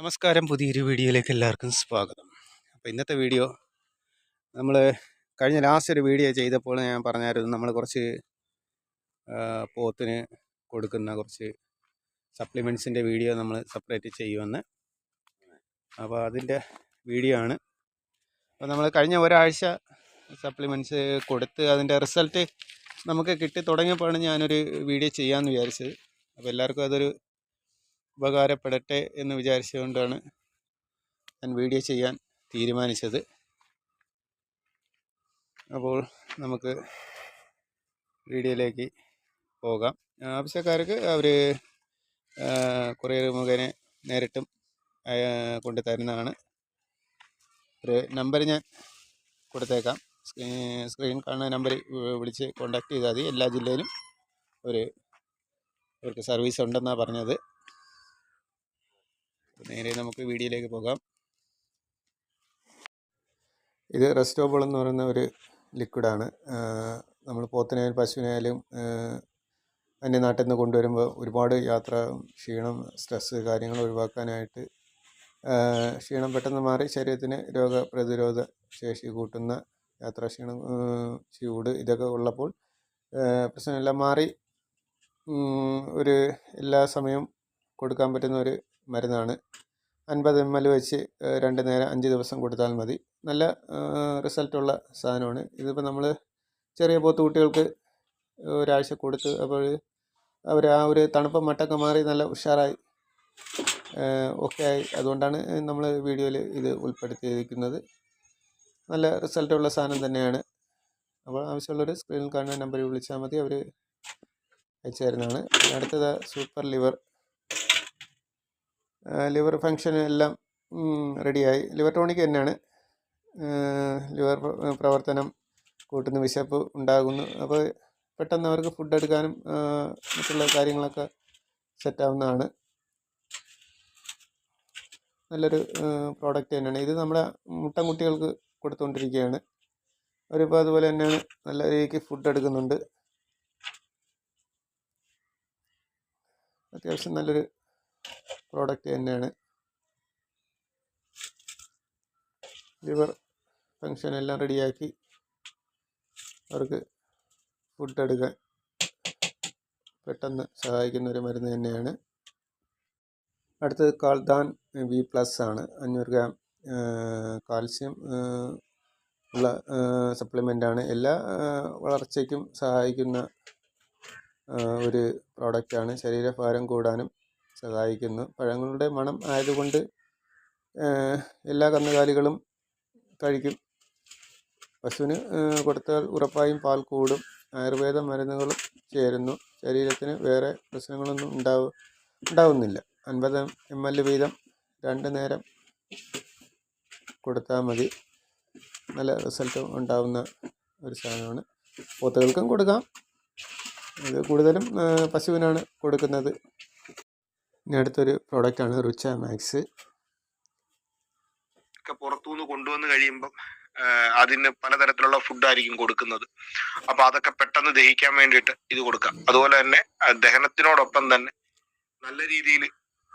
നമസ്കാരം. പുതിയൊരു വീഡിയോയിലേക്ക് എല്ലാവർക്കും സ്വാഗതം. അപ്പോൾ ഇന്നത്തെ വീഡിയോ നമ്മൾ കഴിഞ്ഞ ലാസ്റ്റ് ഒരു വീഡിയോ ചെയ്തപ്പോൾ ഞാൻ പറഞ്ഞായിരുന്നു നമ്മൾ കുറച്ച് പോത്തിന് കൊടുക്കുന്ന കുറച്ച് സപ്ലിമെന്റ്സിന്റെ വീഡിയോ നമ്മൾ സെപ്പറേറ്റ് ചെയ്യുമെന്ന്. അപ്പോൾ അതിന്റെ വീഡിയോ ആണ്. അപ്പോൾ നമ്മൾ കഴിഞ്ഞ ഒരാഴ്ച സപ്ലിമെന്റ്സ് കൊടുത്ത് അതിന്റെ റിസൾട്ട് നമുക്ക് കിട്ടി തുടങ്ങിയപ്പോഴാണ് ഞാനൊരു വീഡിയോ ചെയ്യാമെന്ന് വിചാരിച്ചത്. അപ്പോൾ എല്ലാവർക്കും അതൊരു ഉപകാരപ്പെടട്ടെ എന്ന് വിചാരിച്ചുകൊണ്ടാണ് ഞാൻ വീഡിയോ ചെയ്യാൻ തീരുമാനിച്ചത്. അപ്പോൾ നമുക്ക് വീഡിയോയിലേക്ക് പോകാം. ആവശ്യക്കാർക്ക് അവർ കൊറിയർ മുഖേന നേരിട്ടും കൊണ്ടു തരുന്നതാണ് ഒരു നമ്പർ ഞാൻ കൊടുത്തേക്കാം. സ്ക്രീൻ കാണുന്ന നമ്പർ വിളിച്ച് കോണ്ടാക്ട് ചെയ്താൽ മതി. എല്ലാ ജില്ലയിലും ഒരു അവർക്ക് സർവീസ് ഉണ്ടെന്നാണ് പറഞ്ഞത്. അപ്പോൾ നേരെ നമുക്ക് വീഡിയോയിലേക്ക് പോകാം. ഇത് റെസ്റ്റോബിൾ എന്ന് പറയുന്ന ഒരു ലിക്വിഡാണ് നമ്മൾ പോത്തിനായാലും പശുവിനായാലും അന്യനാട്ടിൽ നിന്ന് കൊണ്ടുവരുമ്പോൾ ഒരുപാട് യാത്ര ക്ഷീണം സ്ട്രെസ്സ് കാര്യങ്ങൾ ഒഴിവാക്കാനായിട്ട് ക്ഷീണം പെട്ടെന്ന് മാറി ശരീരത്തിന് രോഗപ്രതിരോധ ശേഷി കൂട്ടുന്ന യാത്രാക്ഷീണം ക്ഷീണം ചൂട് ഇതൊക്കെ ഉള്ളപ്പോൾ പ്രശ്നമെല്ലാം മാറി ഒരു എല്ലാ സമയവും കൊടുക്കാൻ പറ്റുന്ന ഒരു മരുന്നാണ്. അൻപത് എം എൽ വെച്ച് രണ്ട് നേരം അഞ്ച് ദിവസം കൊടുത്താൽ മതി. നല്ല റിസൾട്ടുള്ള സാധനമാണ്. ഇതിപ്പോൾ നമ്മൾ ചെറിയ പോത്ത് കുട്ടികൾക്ക് ഒരാഴ്ച കൊടുത്ത് അപ്പോൾ അവർ ആ ഒരു തണുപ്പ് മട്ടൊക്കെ മാറി നല്ല ഉഷാറായി ഓക്കെ ആയി. അതുകൊണ്ടാണ് നമ്മൾ വീഡിയോയിൽ ഇത് ഉൾപ്പെടുത്തിയിരിക്കുന്നത്. നല്ല റിസൾട്ടുള്ള സാധനം തന്നെയാണ്. അപ്പോൾ ആവശ്യമുള്ളവർ സ്ക്രീനിൽ കാണുന്ന നമ്പറിൽ വിളിച്ചാൽ മതി. അവർ അയച്ചു തരുന്നതാണ്. അടുത്തത് സൂപ്പർ ലിവർ ലിവർ ഫങ്ഷൻ എല്ലാം റെഡിയായി. ലിവർ ടോണിക് തന്നെയാണ്. ലിവർ പ്രവർത്തനം കൂട്ടുന്ന വിശപ്പ് ഉണ്ടാകുന്നു. അപ്പോൾ പെട്ടെന്ന് അവർക്ക് ഫുഡ് എടുക്കാനും മറ്റുള്ള കാര്യങ്ങളൊക്കെ സെറ്റാവുന്നതാണ് നല്ലൊരു പ്രോഡക്റ്റ് തന്നെയാണ്. ഇത് നമ്മുടെ മുട്ടൻകുട്ടികൾക്ക് കൊടുത്തുകൊണ്ടിരിക്കുകയാണ് അവരിപ്പോൾ അതുപോലെ തന്നെയാണ് നല്ല രീതിക്ക് ഫുഡ് എടുക്കുന്നുണ്ട്. അത്യാവശ്യം നല്ലൊരു പ്രോഡക്റ്റ് തന്നെയാണ്. ലിവർ ഫങ്ഷൻ എല്ലാം റെഡിയാക്കി അവർക്ക് ഫുഡ് എടുക്കാൻ പെട്ടെന്ന് സഹായിക്കുന്ന ഒരു മരുന്ന് തന്നെയാണ്. അടുത്തത് കാൽദാൻ വി പ്ലസ് ആണ്. അഞ്ഞൂറ് ഗ്രാം കാൽസ്യം ഉള്ള സപ്ലിമെന്റ് ആണ്. എല്ലാ വളർച്ചയ്ക്കും സഹായിക്കുന്ന ഒരു പ്രോഡക്റ്റാണ് ശരീരഭാരം കൂടാനും സഹായിക്കുന്നു. പഴങ്ങളുടെ മണം ആയതുകൊണ്ട് എല്ലാ കന്നുകാലികളും കഴിക്കും. പശുവിന് കൊടുത്താൽ ഉറപ്പായും പാൽ കൂടും. ആയുർവേദ മരുന്നുകളും ചേരുന്നു. ശരീരത്തിന് വേറെ പ്രശ്നങ്ങളൊന്നും ഉണ്ടാവ ഉണ്ടാവുന്നില്ല. അൻപത് എം എൽ വീതം രണ്ട് നേരം കൊടുത്താൽ മതി. നല്ല റിസൾട്ട് ഉണ്ടാവുന്ന ഒരു സാധനമാണ്. പോത്തുകൾക്കും കൊടുക്കാം. ഇത് കൂടുതലും പശുവിനാണ് കൊടുക്കുന്നത്. ഇനി അടുത്തൊരു പ്രോഡക്റ്റാണ് റിച്ച മാക്സ് ഒക്കെ പുറത്തുനിന്ന് കൊണ്ടുവന്ന് കഴിയുമ്പം അതിന് പലതരത്തിലുള്ള ഫുഡായിരിക്കും കൊടുക്കുന്നത്. അപ്പൊ അതൊക്കെ പെട്ടെന്ന് ദഹിക്കാൻ വേണ്ടിയിട്ട് ഇത് കൊടുക്കാം. അതുപോലെ തന്നെ ദഹനത്തിനോടൊപ്പം തന്നെ നല്ല രീതിയിൽ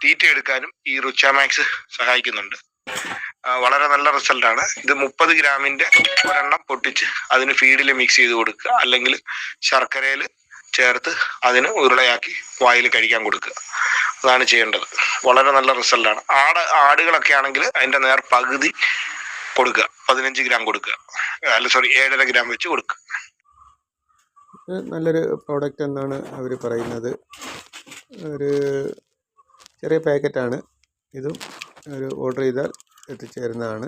തീറ്റ എടുക്കാനും ഈ റുച്ചാമാക്സ് സഹായിക്കുന്നുണ്ട്. വളരെ നല്ല റിസൾട്ട് ആണ്. ഇത് മുപ്പത് ഗ്രാമിന്റെ ഒരെണ്ണം പൊട്ടിച്ച് അതിന് ഫീഡിൽ മിക്സ് ചെയ്ത് കൊടുക്കുക. അല്ലെങ്കിൽ ശർക്കരയിൽ ചേർത്ത് അതിന് ഉരുളയാക്കി വായിൽ കഴിക്കാൻ കൊടുക്കുക. അതാണ് ചെയ്യേണ്ടത്. വളരെ നല്ല റിസൾട്ടാണ് ആട് ആടുകളൊക്കെ ആണെങ്കിൽ അതിന്റെ നേർ പകുതി കൊടുക്കുക. പതിനഞ്ച് ഗ്രാം കൊടുക്കുക. അല്ല സോറി ഏഴര ഗ്രാം വെച്ച് കൊടുക്കുക. നല്ലൊരു പ്രോഡക്റ്റ് എന്നാണ് അവർ പറയുന്നത്. ഒരു ചെറിയ പാക്കറ്റാണ് ഇതും ഒരു ഓർഡർ ചെയ്താൽ എത്തിച്ചേരുന്നതാണ്.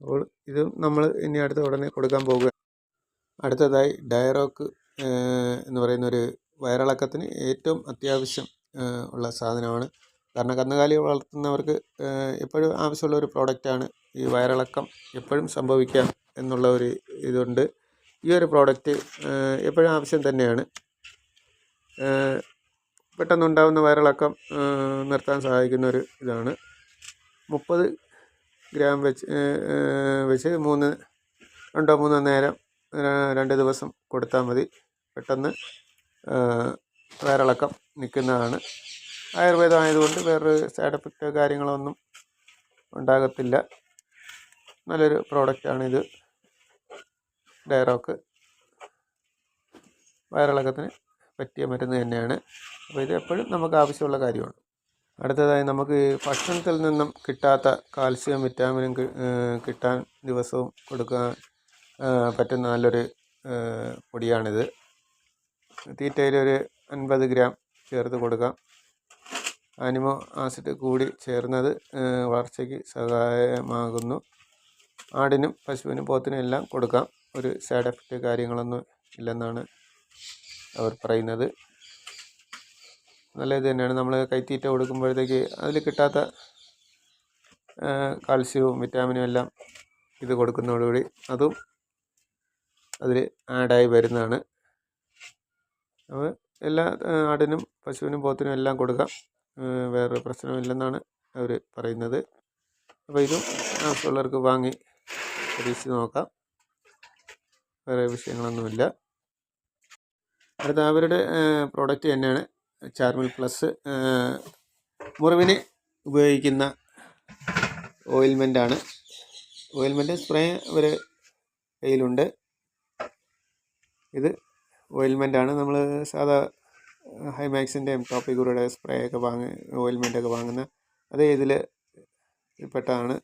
അപ്പോൾ ഇതും നമ്മൾ ഇനി അടുത്ത ഉടനെ കൊടുക്കാൻ പോകുക. അടുത്തതായി ഡയറോക്ക് എന്ന് പറയുന്ന ഒരു വയറിളക്കത്തിന് ഏറ്റവും അത്യാവശ്യം ഉള്ള സാധനമാണ്. കാരണം കന്നുകാലി വളർത്തുന്നവർക്ക് എപ്പോഴും ആവശ്യമുള്ള ഒരു പ്രോഡക്റ്റാണ് ഈ വയറിളക്കം എപ്പോഴും സംഭവിക്കാം എന്നുള്ള ഒരു ഇതുണ്ട്. ഈ ഒരു പ്രോഡക്റ്റ് എപ്പോഴും ആവശ്യം തന്നെയാണ്. പെട്ടെന്നുണ്ടാകുന്ന വയറിളക്കം നിർത്താൻ സഹായിക്കുന്ന ഒരു ഇതാണ്. മുപ്പത് ഗ്രാം വെച്ച് വെച്ച് മൂന്ന് രണ്ടോ മൂന്നോ നേരം രണ്ട് ദിവസം കൊടുത്താൽ മതി. പെട്ടെന്ന് വയറിളക്കം നിൽക്കുന്നതാണ്. ആയുർവേദം ആയതുകൊണ്ട് വേറൊരു സൈഡ് എഫക്റ്റോ കാര്യങ്ങളോ ഒന്നും ഉണ്ടാകത്തില്ല. നല്ലൊരു പ്രോഡക്റ്റാണിത് ഡയറോക്ക്. വയറിളക്കത്തിന് പറ്റിയ മരുന്ന് തന്നെയാണ്. അപ്പോൾ ഇത് എപ്പോഴും നമുക്ക് ആവശ്യമുള്ള കാര്യമാണ്. അടുത്തതായി നമുക്ക് ഭക്ഷണത്തിൽ നിന്നും കിട്ടാത്ത കാൽസ്യം വിറ്റാമിനും കിട്ടാൻ ദിവസവും കൊടുക്കാൻ പറ്റുന്ന നല്ലൊരു പൊടിയാണിത്. തീറ്റയിൽ ഒരു അൻപത് ഗ്രാം ചേർത്ത് കൊടുക്കാം. ആനിമോ ആസിഡ് കൂടി ചേർന്നത് വളർച്ചയ്ക്ക് സഹായമാകുന്നു. ആടിനും പശുവിനും പോത്തിനും എല്ലാം കൊടുക്കാം. ഒരു സൈഡ് എഫക്റ്റ് കാര്യങ്ങളൊന്നും ഇല്ലെന്നാണ് അവർ പറയുന്നത്. നല്ല ഇത് തന്നെയാണ്. നമ്മൾ കൈത്തീറ്റ കൊടുക്കുമ്പോഴത്തേക്ക് അതിൽ കിട്ടാത്ത കാൽസ്യവും വിറ്റാമിനും എല്ലാം ഇത് കൊടുക്കുന്നതോടുകൂടി അതും അതിൽ ആഡായി വരുന്നതാണ്. അപ്പോൾ എല്ലാ ആടിനും പശുവിനും പോത്തിനും എല്ലാം കൊടുക്കാം. വേറെ പ്രശ്നമില്ലെന്നാണ് അവർ പറയുന്നത്. അപ്പോൾ ഇതും ആവശ്യമുള്ളവർക്ക് വാങ്ങി പരീക്ഷിച്ച് നോക്കാം. വേറെ വിഷയങ്ങളൊന്നുമില്ല. അടുത്ത അവരുടെ പ്രോഡക്റ്റ് തന്നെയാണ്. ചാർമിൽ പ്ലസ് മുറിവിന് ഉപയോഗിക്കുന്ന ഓയിൽമെന്റാണ് ഓയിൽമെന്റ് സ്പ്രേ അവർ കയ്യിലുണ്ട്. ഇത് ഓയിൽമെന്റാണ് നമ്മൾ സാധാ ഹൈമാക്സിന്റെയും ടോപ്പിക്കുകളുടെ സ്പ്രേ ഒക്കെ വാങ്ങി ഓയിൽമെന്റ് ഒക്കെ വാങ്ങുന്ന അതേ ഇതിൽ പെട്ടതാണ്.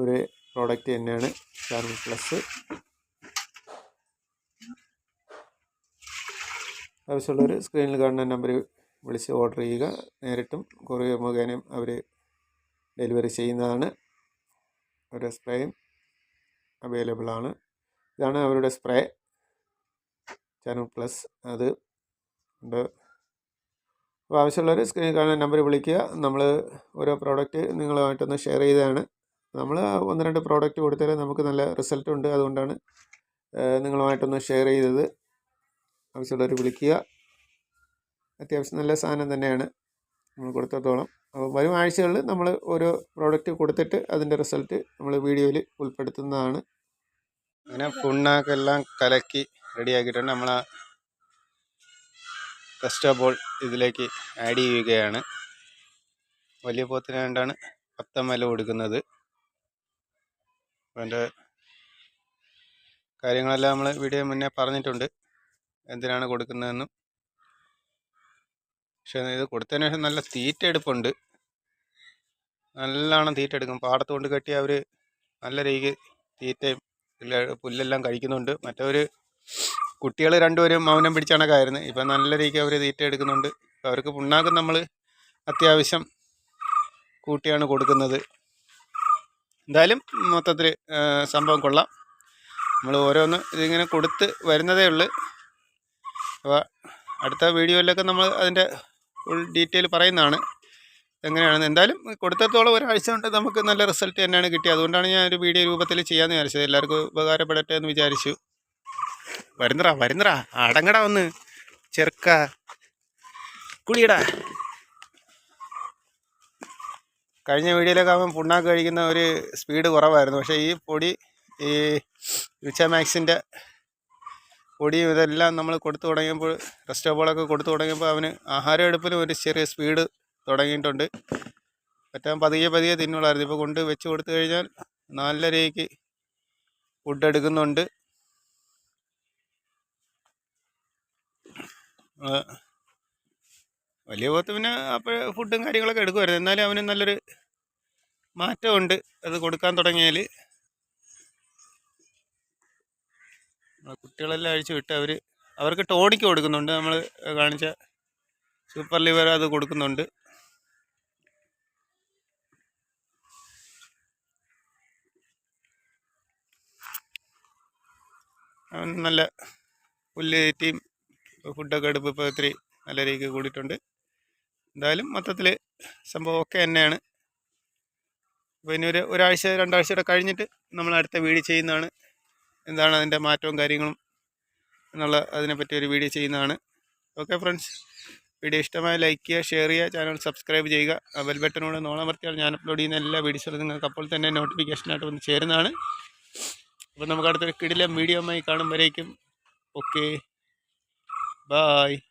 ഒരു പ്രോഡക്റ്റ് തന്നെയാണ്. ചാർമി പ്ലസ് ആവശ്യമുള്ളവർ സ്ക്രീനിൽ കാണുന്ന നമ്പർ വിളിച്ച് ഓർഡർ ചെയ്യുക. നേരിട്ടും കൊറിയർ മുഖേനയും അവർ ഡെലിവറി ചെയ്യുന്നതാണ്. ഒരു സ്പ്രേയും അവൈലബിളാണ്. ഇതാണ് അവരുടെ സ്പ്രേ. ചാനൽ പ്ലസ് അത് ഉണ്ട്. അപ്പോൾ ആവശ്യമുള്ളവർ സ്ക്രീനിൽ കാണുന്ന നമ്പറിൽ വിളിക്കുക. നമ്മൾ ഓരോ പ്രോഡക്റ്റ് നിങ്ങളുമായിട്ടൊന്ന് ഷെയർ ചെയ്തതാണ്. നമ്മൾ ഒന്ന് രണ്ട് പ്രോഡക്റ്റ് കൊടുത്താൽ നമുക്ക് നല്ല റിസൾട്ട് ഉണ്ട്. അതുകൊണ്ടാണ് നിങ്ങളുമായിട്ടൊന്ന് ഷെയർ ചെയ്തത്. ആവശ്യമുള്ളവർ വിളിക്കുക. അത്യാവശ്യം നല്ല സാധനം തന്നെയാണ് നമ്മൾ കൊടുത്തോളം അപ്പോൾ വരും ആഴ്ചകളിൽ നമ്മൾ ഓരോ പ്രോഡക്റ്റ് കൊടുത്തിട്ട് അതിന്റെ റിസൾട്ട് നമ്മൾ വീഡിയോയിൽ ഉൾപ്പെടുത്തുന്നതാണ്. അങ്ങനെ പുണ്ണാക്കെല്ലാം കലക്കി റെഡിയാക്കിയിട്ടുണ്ട്. നമ്മൾ ആ കസ്റ്റബോൾ ഇതിലേക്ക് ആഡ് ചെയ്യുകയാണ്. വലിയ പോത്തിന് വേണ്ടാണ് പത്തമ്മല കൊടുക്കുന്നത്. അതിന്റെ കാര്യങ്ങളെല്ലാം നമ്മൾ വീഡിയോ മുന്നേ പറഞ്ഞിട്ടുണ്ട്. എന്തിനാണ് കൊടുക്കുന്നതെന്നും. പക്ഷേ ഇത് കൊടുത്തതിന് ശേഷം നല്ല തീറ്റ എടുപ്പുണ്ട്. നല്ലോണം തീറ്റ എടുക്കും. പാടത്ത് കൊണ്ട് കെട്ടി അവർ നല്ല രീതിക്ക് തീറ്റയും പുല്ലെല്ലാം കഴിക്കുന്നുണ്ട്. മറ്റവർ കുട്ടികൾ രണ്ടുപേരും മൗനം പിടിച്ചാണ് പിടിച്ചണക്കായിരുന്നു ഇപ്പം നല്ല രീതിക്ക് അവർ തീറ്റ എടുക്കുന്നുണ്ട്. അവർക്ക് പുണ്ണാക്കും നമ്മൾ അത്യാവശ്യം കൂട്ടിയാണ് കൊടുക്കുന്നത്. എന്തായാലും മൊത്തത്തിൽ സംഭവം കൊള്ളാം. നമ്മൾ ഓരോന്ന് ഇതിങ്ങനെ കൊടുത്ത് വരുന്നതേ ഉള്ളൂ. അപ്പോൾ അടുത്ത വീഡിയോയിലൊക്കെ നമ്മൾ അതിന്റെ ഫുൾ ഡീറ്റെയിൽ പറയുന്നതാണ്. എങ്ങനെയാണെന്ന്. എന്തായാലും കൊടുത്തത്തോളം ഒരാഴ്ച കൊണ്ട് നമുക്ക് നല്ല റിസൾട്ട് തന്നെയാണ് കിട്ടിയത്. അതുകൊണ്ടാണ് ഞാൻ ഒരു വീഡിയോ രൂപത്തിൽ ചെയ്യാമെന്ന് വിചാരിച്ചത്. എല്ലാവർക്കും ഉപകാരപ്പെടട്ടെ എന്ന് വിചാരിച്ചു. വരുന്നറാ വരുന്നടാ. അടങ്ങടാ ഒന്ന്. ചെറുക്ക. കുളിയടാ. കഴിഞ്ഞ വീഡിയോയിലൊക്കെ അവൻ പുണ്ണാക്ക് കഴിക്കുന്ന ഒരു സ്പീഡ് കുറവായിരുന്നു. പക്ഷേ ഈ പൊടി ഈ യുച്ച മാക്സിന്റെ പൊടിയും ഇതെല്ലാം നമ്മൾ കൊടുത്തു തുടങ്ങിയപ്പോൾ റെസ്റ്റോബോളൊക്കെ കൊടുത്തു തുടങ്ങിയപ്പോൾ അവന് ആഹാരം എടുപ്പിലും ഒരു ചെറിയ സ്പീഡ് തുടങ്ങിയിട്ടുണ്ട്. പറ്റാൻ പതിയെ പതിയെ തിന്നുള്ളായിരുന്നു. ഇപ്പോൾ കൊണ്ട് വെച്ച് കൊടുത്തു കഴിഞ്ഞാൽ നല്ല രീതിക്ക് ഫുഡ് എടുക്കുന്നുണ്ട്. വലിയ പോത്ത് പിന്നെ അപ്പോൾ ഫുഡും കാര്യങ്ങളൊക്കെ എടുക്കുമായിരുന്നു എന്നാലും അവന് നല്ലൊരു മാറ്റമുണ്ട്. അത് കൊടുക്കാൻ തുടങ്ങിയാൽ നമ്മളെ കുട്ടികളെല്ലാം അഴിച്ചു വിട്ട് അവർ അവർക്ക് ടോണിക്ക് കൊടുക്കുന്നുണ്ട്. നമ്മൾ കാണിച്ച സൂപ്പർ ലിവർ അത് കൊടുക്കുന്നുണ്ട്. അവൻ നല്ല പുല്ല് തീറ്റയും ഫുഡൊക്കെ എടുപ്പ് ഇപ്പോൾ ഇത്തിരി നല്ല രീതിക്ക് കൂടിയിട്ടുണ്ട്. എന്തായാലും മൊത്തത്തിൽ സംഭവം ഒക്കെ തന്നെയാണ്. അപ്പോൾ ഇനി ഒരു ഒരാഴ്ച രണ്ടാഴ്ചയുടെ കഴിഞ്ഞിട്ട് നമ്മൾ അടുത്ത വീഡിയോ ചെയ്യുന്നതാണ്. എന്താണ് അതിന്റെ മാറ്റവും കാര്യങ്ങളും എന്നുള്ള അതിനെപ്പറ്റി ഒരു വീഡിയോ ചെയ്യുന്നതാണ്. Okay friends. വീഡിയോ ഇഷ്ടമായ ലൈക്ക് ചെയ്യുക ഷെയർ ചെയ്യുക ചാനൽ സബ്സ്ക്രൈബ് ചെയ്യുക. ബെൽ ബട്ടനോട് നോളമർത്തിയാൽ ഞാൻ അപ്ലോഡ് ചെയ്യുന്ന എല്ലാ വീഡിയോസും നിങ്ങൾക്ക് അപ്പോൾ തന്നെ നോട്ടിഫിക്കേഷനായിട്ട് വന്ന് ചേരുന്നതാണ്. അപ്പോൾ നമുക്ക് അടുത്തൊരു കിടിലം വീഡിയോ ആയി കാണുമ്പോഴേക്കും. ഓക്കെ. Bye.